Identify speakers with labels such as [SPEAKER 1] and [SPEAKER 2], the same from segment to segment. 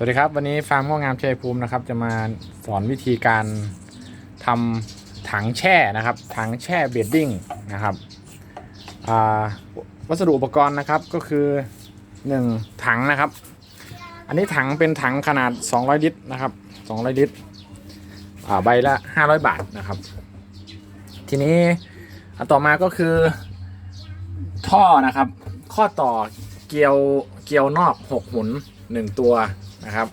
[SPEAKER 1] สวัสดีครับวันนี้ฟาร์มข้าวงามชัยภูมินะครับ จะมาสอนวิธีการทำถังแช่นะครับ ถังแช่เบดดิ้งนะครับวัสดุอุปกรณ์นะครับก็คือ 1 ถังนะครับ อันนี้ถังเป็นถังขนาด 200 ลิตรนะครับ 200 ลิตรใบละ 500 บาทนะครับ ทีนี้อันต่อมาก็คือท่อนะครับ ข้อต่อเกลียวเกลียวนอก 6 หุน 1 ตัว นะครับ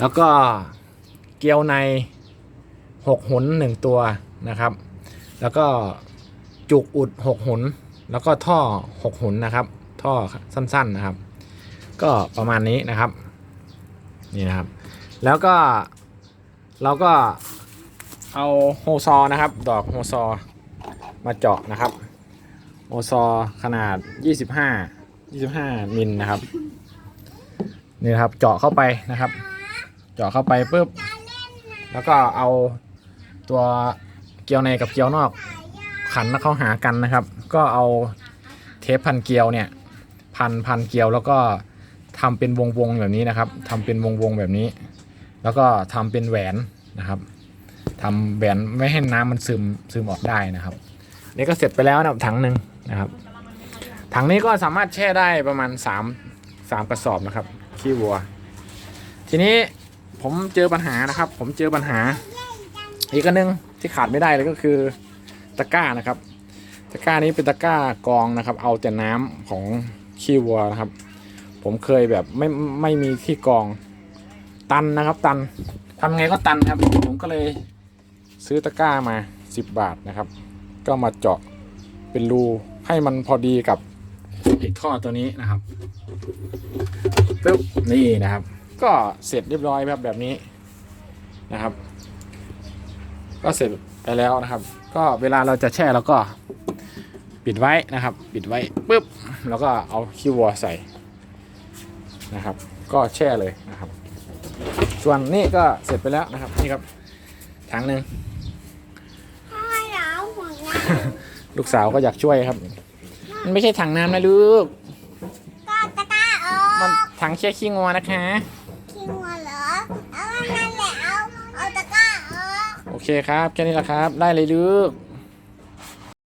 [SPEAKER 1] แล้วก็เกลียวใน 6หุน1 ตัวนะครับ แล้วก็จุกอุด 6หุนแล้วก็ท่อ 6หุนนะครับ ท่อสั้นๆนะครับ ก็ประมาณนี้นะครับนี่นะครับ แล้วก็เราก็เอาโฮซอนะครับ ดอกโฮซอมาเจาะนะครับโฮซอขนาด 25 25มิลนะครับ นี่ครับเจาะเข้าไปนะครับ เจาะเข้าไปปุ๊บแล้วก็เอาตัวเกลียวในกับเกลียวนอก ขันแล้วเข้าหากันนะครับ ก็เอาเทปพันเกลียวเนี่ย พันพันเกลียวแล้วก็ทำเป็นวงวงๆแบบนี้นะครับทำเป็นวงวงๆแบบนี้ แล้วก็ทำเป็นแหวนนะครับทำแหวนไม่ให้น้ำมันซึมซึมออกได้นะครับ นี่ก็เสร็จไปแล้วนะถังหนึ่งนะครับถังนี้ก็สามารถแช่ได้ประมาณ3 3กระสอบนะครับ ขี้วัว ทีนี้ผมเจอปัญหานะครับ ผมเจอปัญหา อีกอันหนึงที่ขาดไม่ได้เลยก็คือตะกร้านะครับ ตะกร้านี้เป็นตะกร้ากองนะครับ เอาแต่น้ำของขี้วัวนะครับ ผมเคยแบบไม่ไม่มีที่กองตันนะครับ ตันทำไงก็ตันครับ ผมก็เลยซื้อตะกร้ามา 10 บาทนะครับ ก็มาเจาะเป็นรูให้มันพอดีกับ ไอ้ท่อตัวนี้นะครับปึ๊บนี่นะครับ ก็เสร็จเรียบร้อยแบบแบบนี้นะครับ ก็เสร็จไปแล้วนะครับ ก็เวลาเราจะแช่เราก็ปิดไว้นะครับ ปิดไว้ปุ๊บแล้วก็เอาขี้วัวใส่นะครับ ก็แช่เลยนะครับ ส่วนนี่ก็เสร็จไปแล้วนะครับนี่ครับถังหนึ่ง
[SPEAKER 2] พ่อเราห่วงนะ
[SPEAKER 1] ลูกสาวก็อยากช่วยครับ มันไม่ใช่ถังน้ำนะลูก
[SPEAKER 2] ก็ตะกร้าออ
[SPEAKER 1] มัน
[SPEAKER 2] ก
[SPEAKER 1] ถังแช่ขี้งัวนะคะ
[SPEAKER 2] ขี้งัวเหรอ เอานั่นแหละเอาเอาตะกร้าออก
[SPEAKER 1] โอเคครับ แค่นี้แหละครับ ได้เลยลูก